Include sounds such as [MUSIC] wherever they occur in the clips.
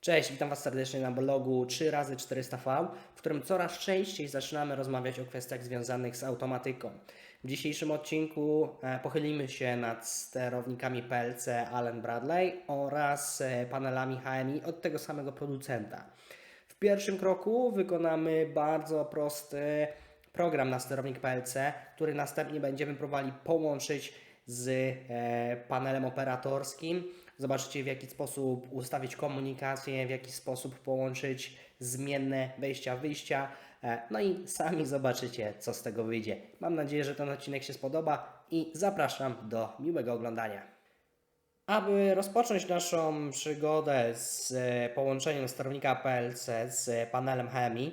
Cześć, witam Was serdecznie na blogu 3x400V, w którym coraz częściej zaczynamy rozmawiać o kwestiach związanych z automatyką. W dzisiejszym odcinku e, pochylimy się nad sterownikami PLC Allen Bradley oraz e, panelami HMI od tego samego producenta. W pierwszym kroku wykonamy bardzo prosty program na sterownik PLC, który następnie będziemy próbowali połączyć z e, panelem operatorskim. Zobaczycie w jaki sposób ustawić komunikację, w jaki sposób połączyć zmienne wejścia, wyjścia. E, No i sami zobaczycie, co z tego wyjdzie. Mam nadzieję, że ten odcinek się spodoba i zapraszam do miłego oglądania. Aby rozpocząć naszą przygodę z e, połączeniem sterownika PLC z panelem HMI,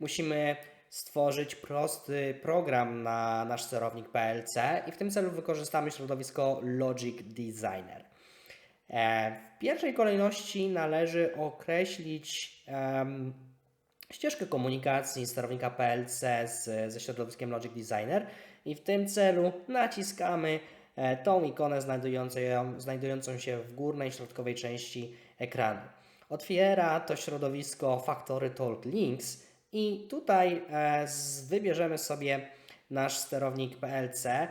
musimy stworzyć prosty program na nasz sterownik PLC i w tym celu wykorzystamy środowisko Logic Designer. E, W pierwszej kolejności należy określić em, ścieżkę komunikacji sterownika PLC z, ze środowiskiem Logic Designer i w tym celu naciskamy e, tą ikonę znajdującą, znajdującą się w górnej środkowej części ekranu. Otwiera to środowisko Factory Talk Links i tutaj e, z- wybierzemy sobie nasz sterownik PLC,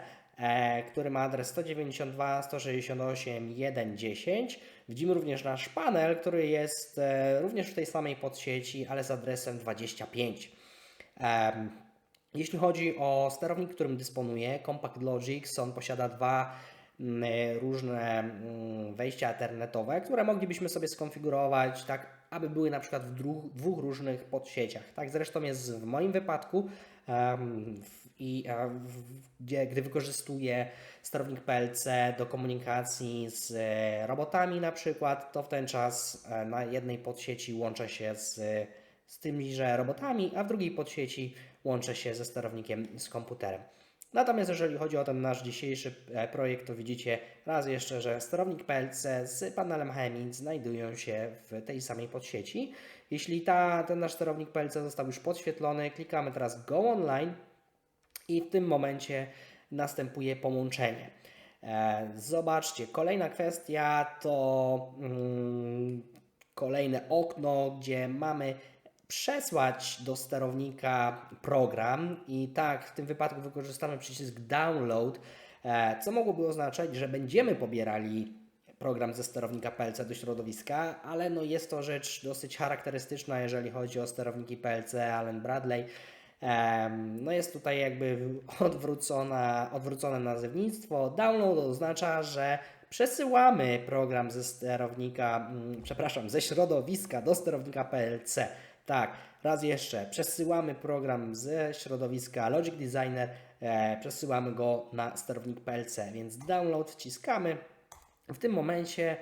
który ma adres 192.168.1.10. Widzimy również nasz panel, który jest e, również w tej samej podsieci, ale z adresem 25. Em, Jeśli chodzi o sterownik, którym dysponuję, Compact Logics, on posiada dwa mm, e, różne mm, wejścia ethernetowe, które moglibyśmy sobie skonfigurować tak, aby były na przykład w dwóch różnych podsieciach. Tak zresztą jest w moim wypadku i e, gdzie, gdy wykorzystuję sterownik PLC do komunikacji z e, robotami na przykład, to w ten czas e, na jednej podsieci łączę się z, z tymiże robotami, a w drugiej podsieci łączę się ze sterownikiem z komputerem. Natomiast jeżeli chodzi o ten nasz dzisiejszy e, projekt, to widzicie raz jeszcze, że sterownik PLC z panelem HMI znajdują się w tej samej podsieci. Jeśli ta, ten nasz sterownik PLC został już podświetlony, klikamy teraz Go Online i w tym momencie następuje połączenie. E, Zobaczcie, kolejna kwestia to mm, kolejne okno, gdzie mamy przesłać do sterownika program i tak w tym wypadku wykorzystamy przycisk download, e, co mogłoby oznaczać, że będziemy pobierali program ze sterownika PLC do środowiska, ale no jest to rzecz dosyć charakterystyczna, jeżeli chodzi o sterowniki PLC Allen Bradley. No jest tutaj jakby odwrócona, odwrócone nazewnictwo. Download oznacza, że przesyłamy program ze sterownika, mm, przepraszam, ze środowiska do sterownika PLC. Tak, raz jeszcze, przesyłamy program ze środowiska Logic Designer, e, przesyłamy go na sterownik PLC, więc download wciskamy. W tym momencie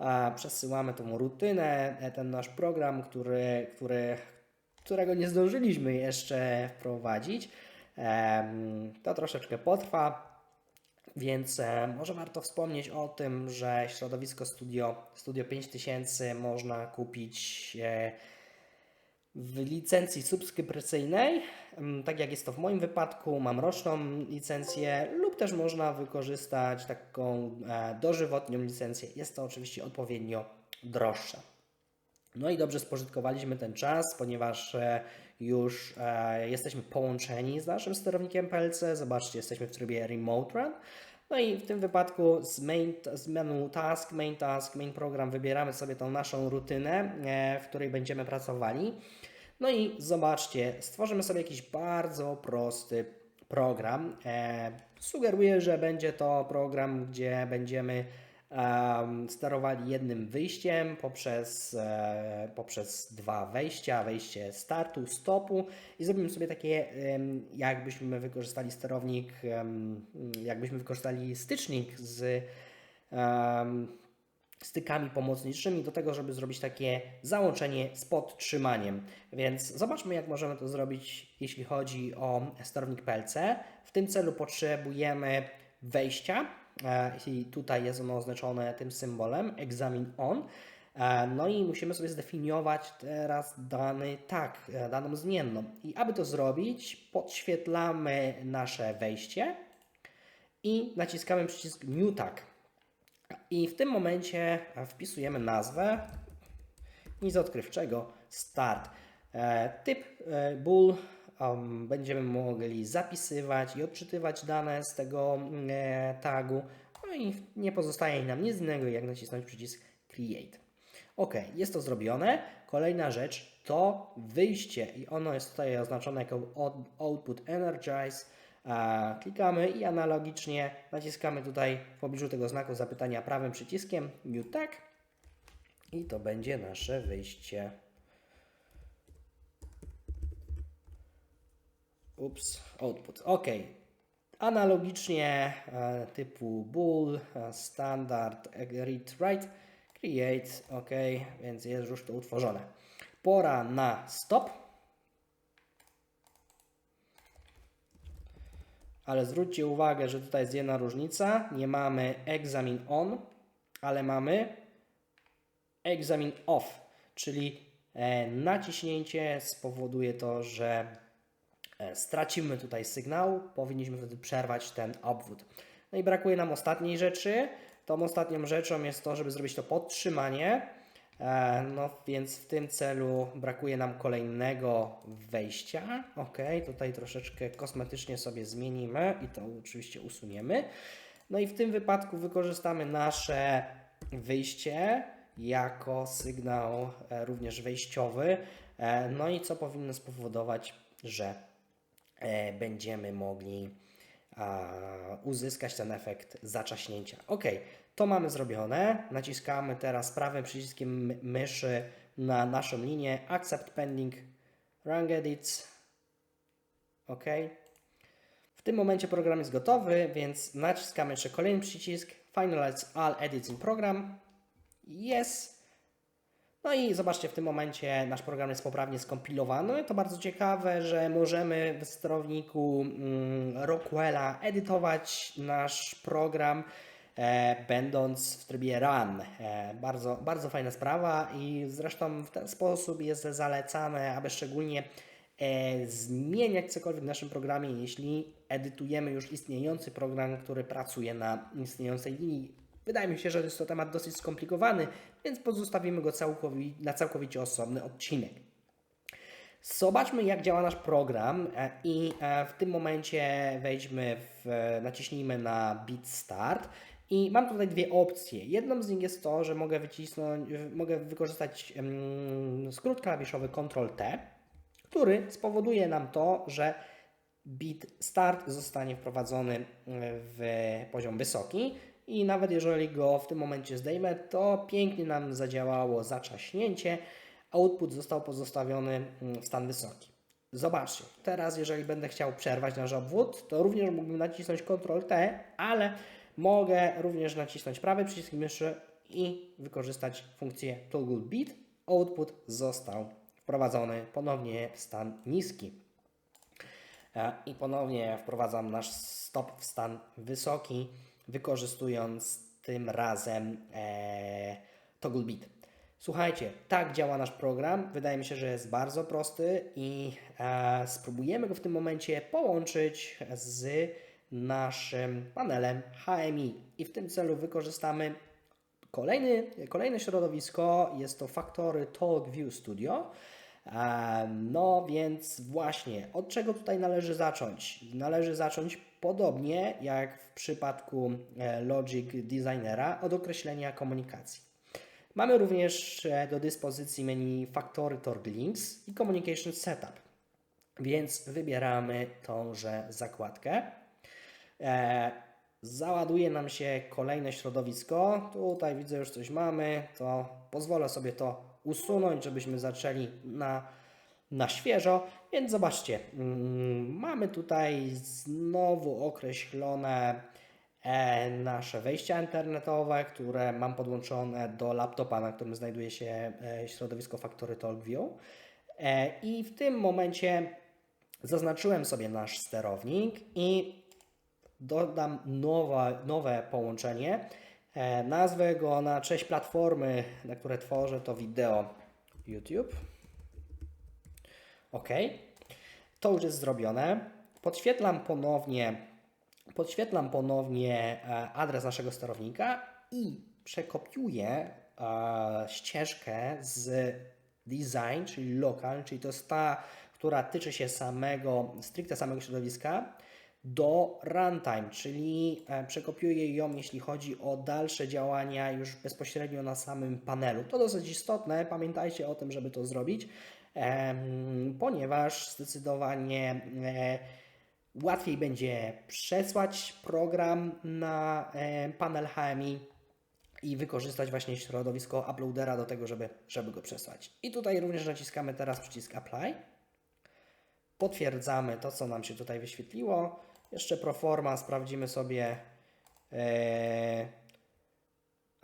e, przesyłamy tą rutynę, e, ten nasz program, który, który, którego nie zdążyliśmy jeszcze wprowadzić. Em, To troszeczkę potrwa, więc e, może warto wspomnieć o tym, że środowisko Studio, Studio 5000 można kupić e, w licencji subskrypcyjnej, mm, tak jak jest to w moim wypadku, mam roczną licencję, lub też można wykorzystać taką e, dożywotnią licencję. Jest to oczywiście odpowiednio droższe. No i dobrze spożytkowaliśmy ten czas, ponieważ e, już e, jesteśmy połączeni z naszym sterownikiem PLC. Zobaczcie, jesteśmy w trybie Remote Run. No i w tym wypadku z, main, z menu Task, Main Task, Main Program wybieramy sobie tą naszą rutynę, e, w której będziemy pracowali. No i zobaczcie, stworzymy sobie jakiś bardzo prosty program. E, sugeruję, że będzie to program, gdzie będziemy em, sterowali jednym wyjściem poprzez, e, poprzez dwa wejścia, wejście startu, stopu i zrobimy sobie takie, jakbyśmy wykorzystali sterownik, jakbyśmy wykorzystali stycznik z stykami pomocniczymi do tego, żeby zrobić takie załączenie z podtrzymaniem. Więc zobaczmy, jak możemy to zrobić, jeśli chodzi o sterownik PLC. W tym celu potrzebujemy wejścia i tutaj jest ono oznaczone tym symbolem examine on. E, No i musimy sobie zdefiniować teraz dany tak, e, daną zmienną. I aby to zrobić, podświetlamy nasze wejście i naciskamy przycisk New Tag. I w tym momencie wpisujemy nazwę nic odkrywczego, start. E, typ e, bool um, będziemy mogli zapisywać i odczytywać dane z tego e, tagu. No i nie pozostaje nam nic innego, jak nacisnąć przycisk Create. Ok, jest to zrobione. Kolejna rzecz to wyjście i ono jest tutaj oznaczone jako out- Output Energize. E, Klikamy i analogicznie naciskamy tutaj w pobliżu tego znaku zapytania prawym przyciskiem New Tag i to będzie nasze wyjście. Ups, output. Ok. Analogicznie e, typu bool, e, standard, e, read, write, create. Ok, więc jest już to utworzone. Pora na stop. Ale zwróćcie uwagę, że tutaj jest jedna różnica. Nie mamy examine on, ale mamy examine off, czyli naciśnięcie spowoduje to, że stracimy tutaj sygnał, powinniśmy wtedy przerwać ten obwód. No i brakuje nam ostatniej rzeczy. Tą ostatnią rzeczą jest to, żeby zrobić to podtrzymanie. E, No więc w tym celu brakuje nam kolejnego wejścia. Ok, tutaj troszeczkę kosmetycznie sobie zmienimy i to oczywiście usuniemy. No i w tym wypadku wykorzystamy nasze wyjście jako sygnał e, również wejściowy. E, No i co powinno spowodować, że e, będziemy mogli uzyskać ten efekt zaczaśnięcia. Ok, to mamy zrobione. Naciskamy teraz prawym przyciskiem my- myszy na naszą linię Accept Pending Run Edits. Ok. W tym momencie program jest gotowy, więc naciskamy jeszcze kolejny przycisk Finalize All Edits in Program. Yes. No i zobaczcie, w tym momencie nasz program jest poprawnie skompilowany. To bardzo ciekawe, że możemy w sterowniku mm, Rockwella edytować nasz program, e, będąc w trybie run. E, bardzo, bardzo fajna sprawa i zresztą w ten sposób jest zalecane, aby szczególnie e, zmieniać cokolwiek w naszym programie, jeśli edytujemy już istniejący program, który pracuje na istniejącej linii. Wydaje mi się, że jest to temat dosyć skomplikowany, więc pozostawimy go całkowi- na całkowicie osobny odcinek. Zobaczmy, jak działa nasz program e, i e, w tym momencie wejdźmy w, e, naciśnijmy na Bit Start i mam tutaj dwie opcje. Jedną z nich jest to, że mogę wycisnąć, mogę wykorzystać skrót klawiszowy Ctrl-T, który spowoduje nam to, że bit start zostanie wprowadzony w poziom wysoki i nawet jeżeli go w tym momencie zdejmę, to pięknie nam zadziałało zaczaśnięcie, output został pozostawiony mm, w stan wysoki. Zobaczcie, teraz jeżeli będę chciał przerwać nasz obwód, to również mógłbym nacisnąć Ctrl-T, ale mogę również nacisnąć prawy przycisk myszy i wykorzystać funkcję toggle bit. Output został wprowadzony ponownie w stan niski. E, I ponownie wprowadzam nasz stop w stan wysoki, wykorzystując tym razem e, toggle bit. Słuchajcie, tak działa nasz program. Wydaje mi się, że jest bardzo prosty i e, spróbujemy go w tym momencie połączyć z naszym panelem HMI. I w tym celu wykorzystamy Kolejny, kolejne środowisko jest to Factory Talk View Studio. E, No więc właśnie, od czego tutaj należy zacząć? Należy zacząć podobnie jak w przypadku e, Logic Designera od określenia komunikacji. Mamy również e, do dyspozycji menu Factory Talk Links i Communication Setup, więc wybieramy tąże zakładkę. E, załaduje nam się kolejne środowisko. Tutaj widzę już coś mamy, to pozwolę sobie to usunąć, żebyśmy zaczęli na, na świeżo. Więc zobaczcie, mm, mamy tutaj znowu określone e, nasze wejścia internetowe, które mam podłączone do laptopa, na którym znajduje się e, środowisko Factory Talk View. E, I w tym momencie zaznaczyłem sobie nasz sterownik i dodam nowe, nowe połączenie. Nazwę go na cześć platformy, na które tworzę to wideo YouTube. OK. To już jest zrobione. Podświetlam ponownie, podświetlam ponownie e, adres naszego sterownika i przekopiuję e, ścieżkę z design, czyli local, czyli to jest ta, która tyczy się samego, stricte samego środowiska, do runtime, czyli e, przekopiuję ją, jeśli chodzi o dalsze działania już bezpośrednio na samym panelu. To dosyć istotne, pamiętajcie o tym, żeby to zrobić, ponieważ zdecydowanie e, łatwiej będzie przesłać program na e, panel HMI i wykorzystać właśnie środowisko uploadera do tego, żeby, żeby go przesłać. I tutaj również naciskamy teraz przycisk Apply. Potwierdzamy to, co nam się tutaj wyświetliło. Jeszcze proforma sprawdzimy sobie e,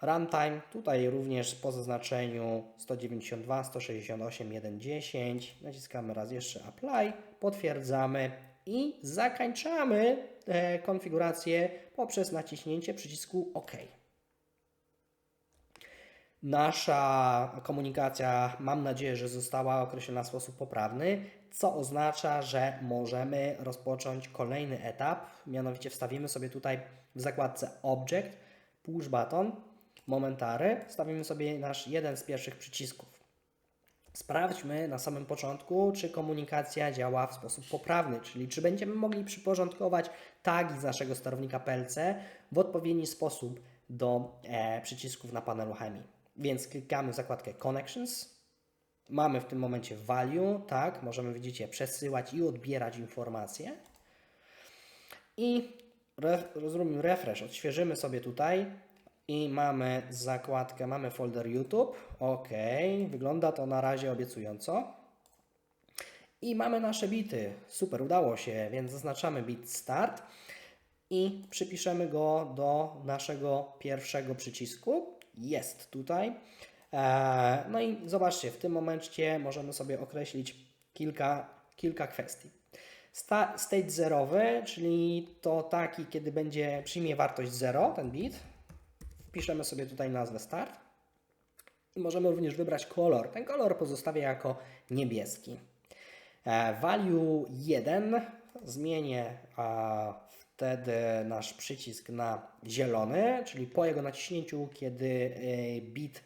runtime. Tutaj również po zaznaczeniu 192, 168, 110. Naciskamy raz jeszcze Apply. Potwierdzamy i zakończamy e, konfigurację poprzez naciśnięcie przycisku OK. Nasza komunikacja, mam nadzieję, że została określona w sposób poprawny, co oznacza, że możemy rozpocząć kolejny etap. Mianowicie wstawimy sobie tutaj w zakładce Object, Push Button, Momentary, wstawimy sobie nasz jeden z pierwszych przycisków. Sprawdźmy na samym początku, czy komunikacja działa w sposób poprawny, czyli czy będziemy mogli przyporządkować tagi z naszego sterownika PLC w odpowiedni sposób do e, przycisków na panelu chemii. Więc klikamy w zakładkę Connections. Mamy w tym momencie value, tak, możemy widzicie przesyłać i odbierać informacje. I re, refresh, odświeżymy sobie tutaj i mamy zakładkę, mamy folder YouTube. Ok, wygląda to na razie obiecująco. I mamy nasze bity. Super, udało się, więc zaznaczamy bit start i przypiszemy go do naszego pierwszego przycisku. Jest tutaj. E, No i zobaczcie, w tym momencie możemy sobie określić kilka, kilka kwestii. Sta- State zerowy, czyli to taki, kiedy będzie przyjmie wartość 0, ten bit. Wpiszemy sobie tutaj nazwę start. I możemy również wybrać kolor. Ten kolor pozostawię jako niebieski. E, Value 1 zmienię wtedy nasz przycisk na zielony, czyli po jego naciśnięciu, kiedy e, bit,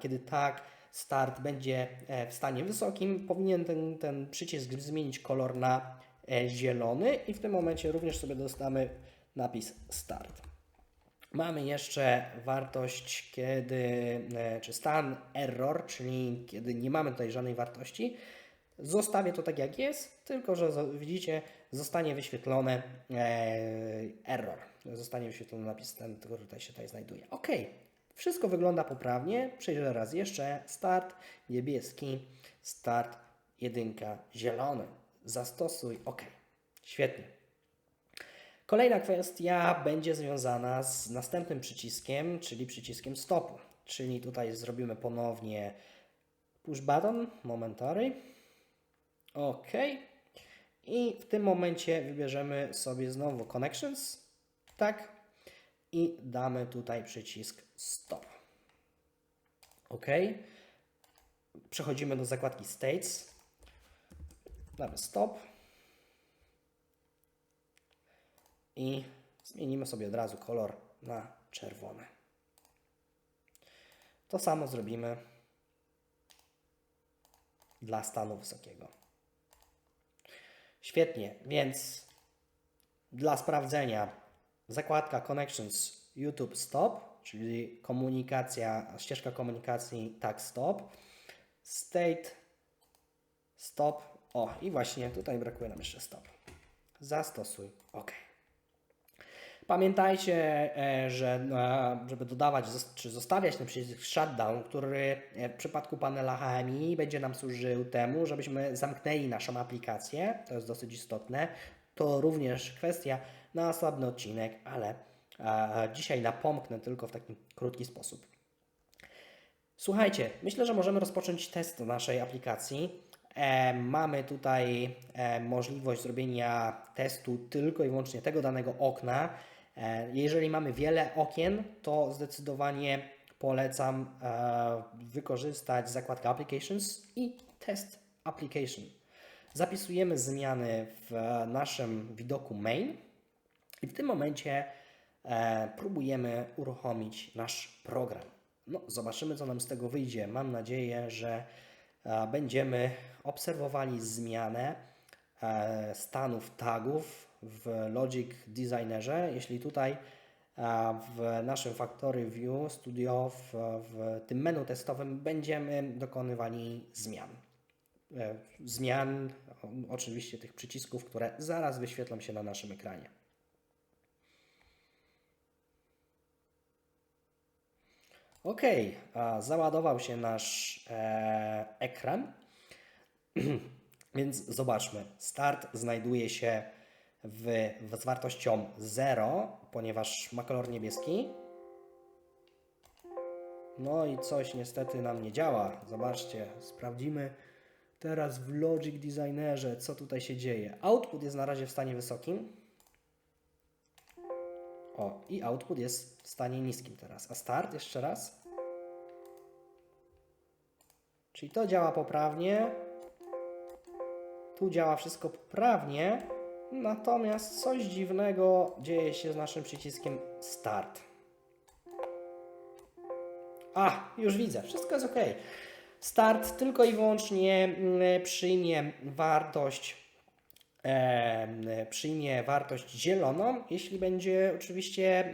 kiedy tak start będzie e, w stanie wysokim, powinien ten, ten przycisk zmienić kolor na zielony i w tym momencie również sobie dostamy napis start. Mamy jeszcze wartość, kiedy, e, czy stan error, czyli kiedy nie mamy tutaj żadnej wartości. Zostawię to tak jak jest, tylko że widzicie, zostanie wyświetlony e, error. Zostanie wyświetlony napis ten, który tutaj się tutaj znajduje. Ok, wszystko wygląda poprawnie. Przejrzę raz jeszcze. Start niebieski, start jedynka zielony. Zastosuj OK. Świetnie. Kolejna kwestia będzie związana z następnym przyciskiem, czyli przyciskiem stopu. Czyli tutaj zrobimy ponownie push button, momentary. OK. I w tym momencie wybierzemy sobie znowu connections. Tak. I damy tutaj przycisk stop. OK. Przechodzimy do zakładki states. Damy stop. I zmienimy sobie od razu kolor na czerwony. To samo zrobimy dla stanu wysokiego. Świetnie, więc dla sprawdzenia zakładka Connections YouTube Stop, czyli komunikacja, ścieżka komunikacji tak stop, state stop, o i właśnie tutaj brakuje nam jeszcze stop. Zastosuj OK. Pamiętajcie, e, że e, żeby dodawać czy zostawiać ten przycisk shutdown, który e, w przypadku panela HMI będzie nam służył temu, żebyśmy zamknęli naszą aplikację. To jest dosyć istotne. To również kwestia na osobny odcinek, ale dzisiaj napomknę tylko w taki krótki sposób. Słuchajcie, myślę, że możemy rozpocząć test naszej aplikacji. E, mamy tutaj e, możliwość zrobienia testu tylko i wyłącznie tego danego okna. E, jeżeli mamy wiele okien, to zdecydowanie polecam e, wykorzystać zakładkę Applications i Test Application. Zapisujemy zmiany w naszym widoku main i w tym momencie e, próbujemy uruchomić nasz program. No, zobaczymy, co nam z tego wyjdzie. Mam nadzieję, że będziemy obserwowali zmianę stanów tagów w Logic Designerze. Jeśli tutaj w naszym Factory View Studio w, w tym menu testowym będziemy dokonywali zmian. E, Zmian, oczywiście tych przycisków, które zaraz wyświetlą się na naszym ekranie. Ok, załadował się nasz e, ekran, [CLEARS THROAT] więc zobaczmy. Start znajduje się w, w, z wartością 0, ponieważ ma kolor niebieski. No i coś niestety nam nie działa. Zobaczcie, sprawdzimy teraz w Logic Designerze, co tutaj się dzieje. Output jest na razie w stanie wysokim. O, i output jest w stanie niskim teraz. A start jeszcze raz. Czyli to działa poprawnie. Tu działa wszystko poprawnie. Natomiast coś dziwnego dzieje się z naszym przyciskiem Start. A, już widzę, wszystko jest ok. Start tylko i wyłącznie mm, przyjmie wartość e, przyjmie wartość zieloną, jeśli będzie oczywiście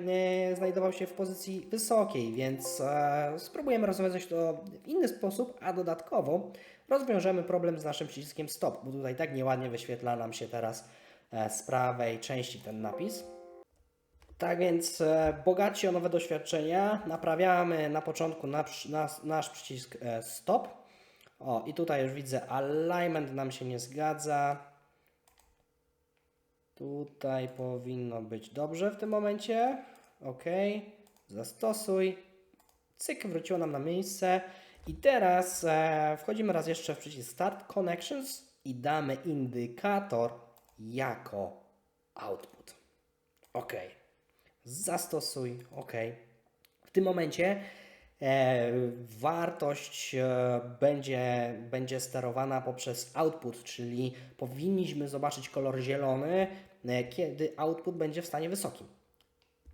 e, znajdował się w pozycji wysokiej, więc e, spróbujemy rozwiązać to w inny sposób, a dodatkowo rozwiążemy problem z naszym przyciskiem stop, bo tutaj tak nieładnie wyświetla nam się teraz z prawej części ten napis. Tak więc e, bogaci o nowe doświadczenia naprawiamy na początku nasz, nasz, nasz przycisk e, stop. O, i tutaj już widzę alignment nam się nie zgadza. Tutaj powinno być dobrze w tym momencie. OK. Zastosuj. Cyk, wróciło nam na miejsce. I teraz e, wchodzimy raz jeszcze w przycisk Start Connections i damy indykator jako output. OK. Zastosuj. OK. W tym momencie e, wartość e, będzie, będzie sterowana poprzez output, czyli powinniśmy zobaczyć kolor zielony, e, kiedy output będzie w stanie wysokim.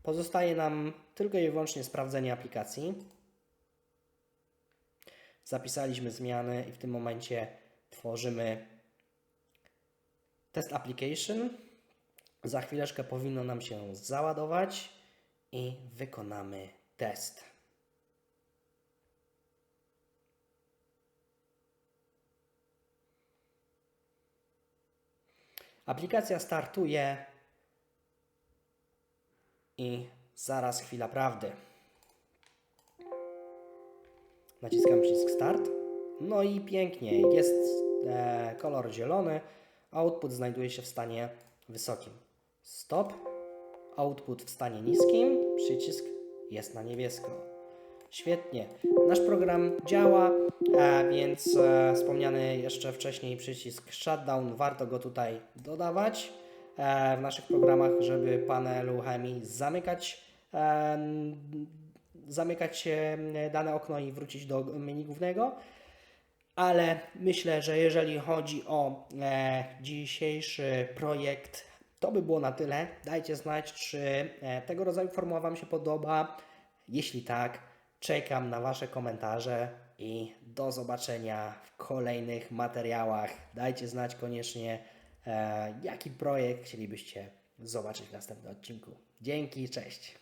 Pozostaje nam tylko i wyłącznie sprawdzenie aplikacji. Zapisaliśmy zmiany i w tym momencie tworzymy test application. Za chwileczkę powinno nam się załadować i wykonamy test. Aplikacja startuje i zaraz chwila prawdy. Naciskam przycisk Start. No i pięknie, jest e, kolor zielony. Output znajduje się w stanie wysokim. Stop. Output w stanie niskim. Przycisk jest na niebiesko. Świetnie. Nasz program działa, e, więc e, wspomniany jeszcze wcześniej przycisk Shutdown, warto go tutaj dodawać e, w naszych programach, żeby panelu chemii zamykać, zamykać dane okno i wrócić do menu głównego. Ale myślę, że jeżeli chodzi o e, dzisiejszy projekt, to by było na tyle. Dajcie znać, czy e, tego rodzaju formuła Wam się podoba. Jeśli tak, czekam na Wasze komentarze i do zobaczenia w kolejnych materiałach. Dajcie znać koniecznie, e, jaki projekt chcielibyście zobaczyć w następnym odcinku. Dzięki, cześć.